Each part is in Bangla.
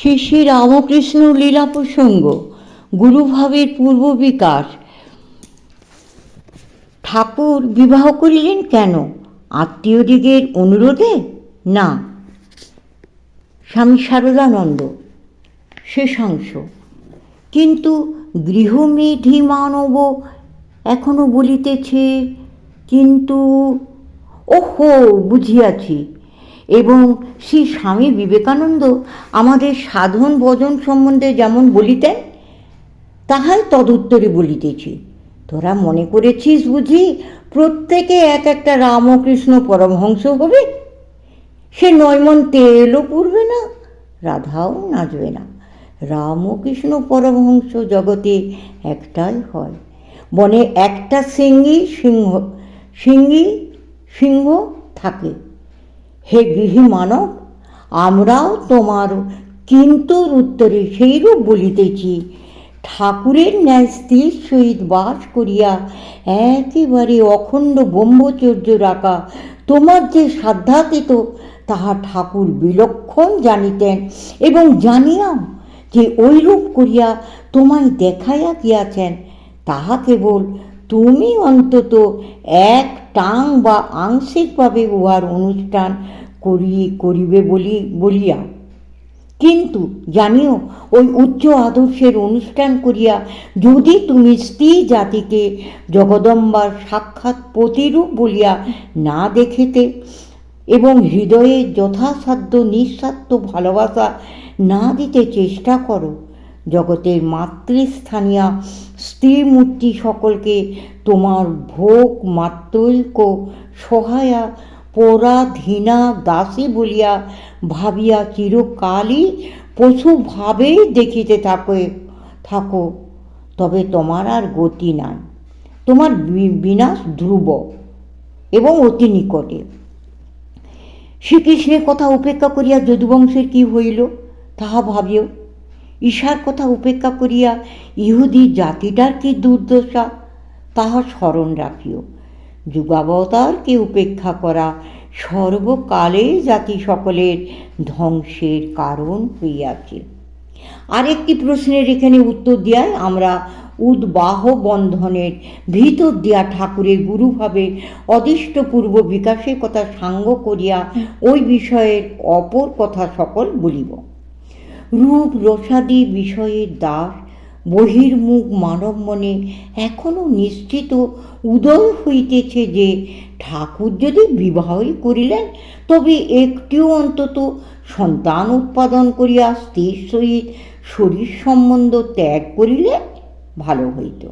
শ্রী শ্রী রামকৃষ্ণ লীলা প্রসঙ্গ, গুরুভাবের পূর্ব বিকাশ। ঠাকুর বিবাহ করিলেন কেন? আত্মীয়দিগের অনুরোধে? না। স্বামী শারদানন্দ, শেষাংশ। কিন্তু গৃহমেধি মানব এখনও বলিতেছে, কিন্তু, ওহো, বুঝিয়াছি এবং শ্রী স্বামী বিবেকানন্দ আমাদের সাধন ভজন সম্বন্ধে যেমন বলিতেন, তাহাই তদুত্তরে বলিতেছি। তোরা মনে করেছিস বুঝি প্রত্যেকে এক একটা রামকৃষ্ণ পরমহংস হবে? সে নয়মন তেলও পুড়বে না, রাধাও নাচবে না। রামকৃষ্ণ পরমহংস জগতে একটাই হয়। বনে একটা সিঙ্গি সিংহ সিঙ্গি সিংহ থাকে। হে গৃহী মানব, আমরাও তোমার কিন্তুর উত্তরে সেইরূপ বলিতেছি। ঠাকুরের ন্যায় স্থির সহিত বাস করিয়া একেবারে অখণ্ড ব্রহ্মচর্য রাখা তোমার যে সাধ্যাতীত, তাহা ঠাকুর বিলক্ষণ জানিতেন এবং জানিয়াও যে ঐরূপ করিয়া তোমায় দেখাইয়া গিয়াছেন। তাহা কেবল তুমি অন্তত এক টাং বা আংশিকভাবে উহার অনুষ্ঠান করি, করিবে বলি, বলিয়া। কিন্তু জানিও, ওই উচ্চ আদর্শের অনুষ্ঠান করিয়া যদি তুমি স্ত্রী জাতিকে জগদম্বার সাক্ষাৎ প্রতিরূপ বলিয়া না দেখিতে এবং হৃদয়ে যথাসাধ্য নিঃস্বার্থ ভালোবাসা না দিতে চেষ্টা করো, জগতের মাতৃস্থানীয় স্ত্রী মূর্তি সকলকে তোমার ভোগ মাত্রৈক সহায়া পরাধীনা দাসী বলিয়া ভাবিয়া চিরকালই পশুভাবেই দেখিতে থাকো থাকো। তবে তোমার আর গতি নাই। তোমার বিনাশ ধ্রুব এবং অতি নিকটে। শ্রীকৃষ্ণের কথা উপেক্ষা করিয়া যদুবংশের কি হইল, তাহা ভাবিও। ঈশার কথা উপেক্ষা করিয়া ইহুদি জাতিটার কি দুর্দশা তাহা স্মরণ রাখিও। যুগাবতারকে উপেক্ষা করা সর্বকালে জাতি সকলের ধ্বংসের কারণ হইয়াছে। আরেকটি প্রশ্নের এখানে উত্তর দেওয়ায় আমরা উদ্বাহ বন্ধনের ভিতর দিয়া ঠাকুরের গুরুভাবে অদিষ্টপূর্ব বিকাশের কথা সাঙ্গ করিয়া ওই বিষয়ের অপর কথা সকল বলিব। রূপ রসাদি বিষয়ের দাস, বহির্মুখ মানব মনে এখনও নিশ্চিত উদয় হইতেছে যে ঠাকুর যদি বিবাহই করিলেন, তবে একটিও অন্তত সন্তান উৎপাদন করিয়া স্ত্রীর সহিত শরীর সম্বন্ধ ত্যাগ করিলে ভালো হইত।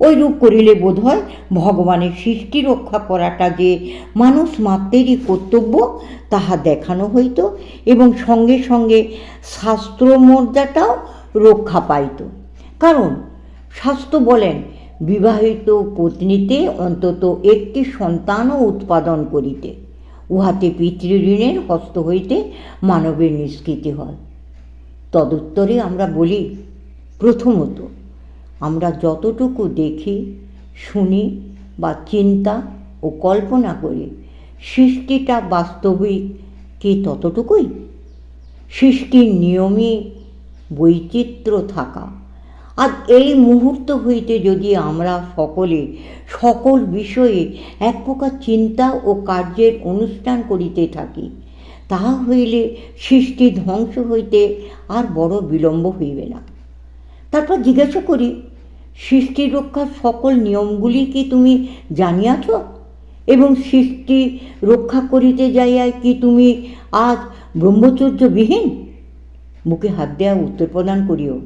ওই রূপ করিলে বোধ হয় ভগবানের সৃষ্টি রক্ষা করাটা যে মানুষ মাত্রেরই কর্তব্য, তাহা দেখানো হইত এবং সঙ্গে সঙ্গে শাস্ত্রমর্যাদাটাও রক্ষা পাইত। কারণ শাস্ত্র বলেন, বিবাহিত পত্নীতে অন্তত একটি সন্তানও উৎপাদন করিতে, উহাতে পিতৃঋণের হস্ত হইতে মানবের নিষ্কৃতি হয়। তদুত্তরে আমরা বলি, প্রথমত আমরা যতটুকু দেখি, শুনি বা চিন্তা ও কল্পনা করি, সৃষ্টিটা বাস্তবিক কি ততটুকুই? সৃষ্টির নিয়মে বৈচিত্র্য থাকা। আর এই মুহূর্ত হইতে যদি আমরা সকলে সকল বিষয়ে এক প্রকার চিন্তা ও কার্যের অনুষ্ঠান করিতে থাকি, তাহা হইলে সৃষ্টি ধ্বংস হইতে আর বড় বিলম্ব হইবে না। তারপর জিজ্ঞাসা করি সৃষ্টি রক্ষার সকল নিয়মগুলি কি তুমি জানিয়াছ? এবং সৃষ্টি রক্ষা করিতে যাইয়া কি তুমি আজ ব্রহ্মচর্যবিহীন? মুখে হাত দেওয়া উত্তর প্রদান করিও।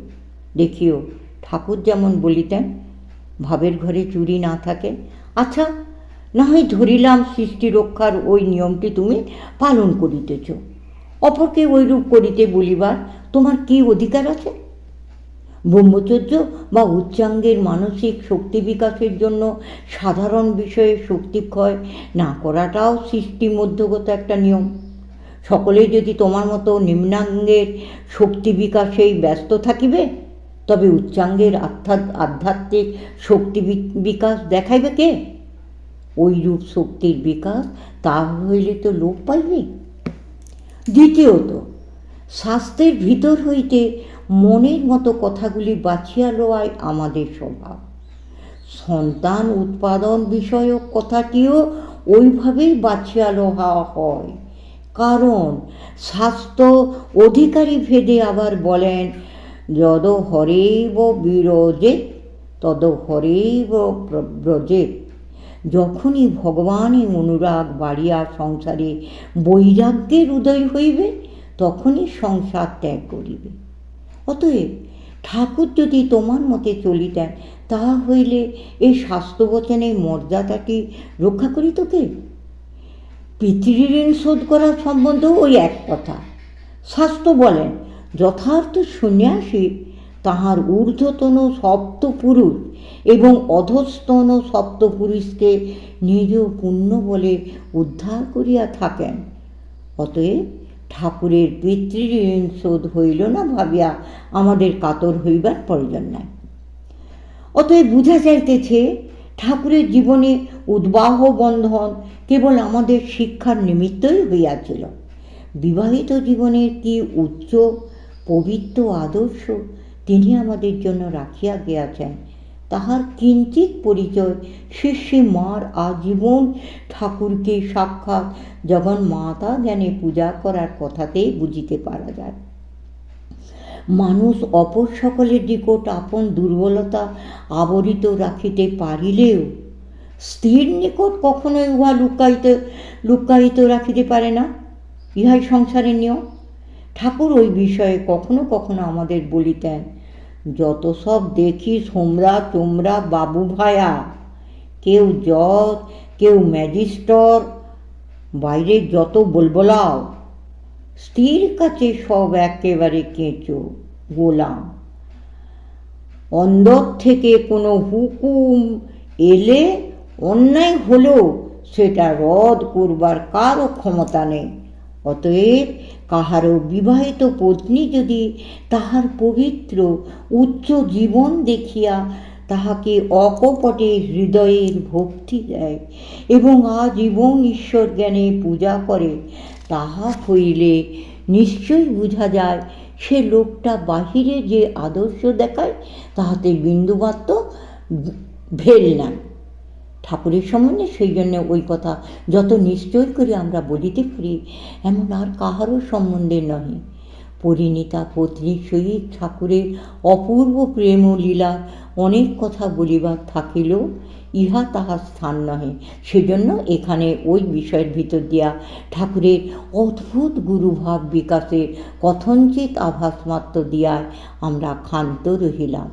দেখিও, ঠাকুর যেমন বলিতেন, ভাবের ঘরে চুরি না থাকে। আচ্ছা না হয় ধরিলাম সৃষ্টি রক্ষার ওই নিয়মটি তুমি পালন করিতেছ। অপরকে ওইরূপ করিতে বলিবার তোমার কি অধিকার আছে? ব্রহ্মচর্য বা উচ্চাঙ্গের মানসিক শক্তি বিকাশের জন্য সাধারণ বিষয়ে শক্তিক্ষয় না করাটাও সৃষ্টি মধ্যগত একটা নিয়ম। সকলে যদি তোমার মতো নিম্নাঙ্গের শক্তি বিকাশেই ব্যস্ত থাকিবে, তবে উচ্চাঙ্গের আধ্যাত্ম আধ্যাত্মিক শক্তি বিকাশ দেখাইবে কে? ওইরূপ শক্তির বিকাশ তা হইলে তো লোপ পাইবে দ্বিতীয়ত স্বাস্থ্যের ভিতর হইতে মনের মতো কথাগুলি বাছিয়া লওয়াই আমাদের স্বভাব। সন্তান উৎপাদন বিষয়ক কথাটিও ওইভাবেই বাছিয়া লওয়া হয়। কারণ স্বাস্থ্য অধিকারী ভেদে আবার বলেন, যদ হরেব বিরজে, তদ হরেব ব্রজে। যখনই ভগবানই অনুরাগ বাড়িয়া সংসারে বৈরাগ্যের উদয় হইবে, তখনই সংসার ত্যাগ করিবে। অতএব ঠাকুর যদি তোমার মতে চলিতেন তাহা হইলে এই স্বাস্থ্যবচনের মর্যাদাটি রক্ষা করিত কে পিতৃঋণ শোধ করার সম্বন্ধেও ওই এক কথা। শাস্ত্র বলেন, যথার্থ সন্ন্যাসী তাহার ঊর্ধ্বতন সপ্তপুরুষ এবং অধস্তন সপ্তপুরুষকে নিজ পুণ্য বলে উদ্ধার করিয়া থাকেন। অতএব ঠাকুরের পিতৃঋণ শোধ হইল না ভাবিয়া আমাদের কাতর হইবার প্রয়োজন নাই। অতএব বুঝা যাইতেছে, ঠাকুরের জীবনে উদ্বাহ বন্ধন কেবল আমাদের শিক্ষার নিমিত্তই হইয়াছিল। বিবাহিত জীবনের কি উচ্চ, পবিত্র আদর্শ তিনি আমাদের জন্য রাখিয়া গিয়াছেন তাহার কিঞ্চিত পরিচয়। শিষ্যে মার আজীবন ঠাকুরকে সাক্ষাৎ যখন মাতা জ্ঞানে পূজা করার কথাতেই বুঝিতে পারা যায়। মানুষ অপর সকলের নিকট আপন দুর্বলতা আবরিত রাখিতে পারিলেও স্ত্রীর নিকট কখনোই উহা লুকাইতে, লুকায়িত রাখিতে পারে না। ইহাই সংসারের নিয়ম। ঠাকুর ওই বিষয়ে কখনো কখনো আমাদের বলিতেন যত সব দেখি সোমরা তোমরা বাবু ভায়া। কেউ জজ, কেউ ম্যাজিস্টর বাইরে যত বলবলাও। স্ত্রীর কাছে সব একেবারে কেঁচো, গোলাম। অন্দর থেকে কোনো হুকুম এলে অন্যায় হলেও সেটা রদ করবার কারও ক্ষমতা নেই। অতএব কাহারও বিবাহিত পত্নী যদি তাহার পবিত্র উচ্চ জীবন দেখিয়া তাহাকে অকপটে হৃদয়ের ভক্তি দেয় এবং আজীবন ঈশ্বর জ্ঞানে পূজা করে, তাহা হইলে নিশ্চয়ই বোঝা যায় সে লোকটা বাহিরে যে আদর্শ দেখায়, তাহাতে বিন্দুমাত্র ভেল নাই। ঠাকুরের সম্বন্ধে সেই জন্য ওই কথা যত নিশ্চয় করে আমরা বলিতে পারি, এমন আর কাহারও সম্বন্ধে নহে। পরিণীতা পত্নীর সহিত ঠাকুরের অপূর্ব প্রেম ও লীলার অনেক কথা বলিবার থাকিলেও ইহা তাহার স্থান নহে। সেজন্য এখানে ওই বিষয়ের ভিতর দিয়া ঠাকুরের অদ্ভুত গুরুভাব বিকাশে কথঞ্চিত আভাসমাত্র দিয়ায় আমরা ক্ষান্ত রহিলাম।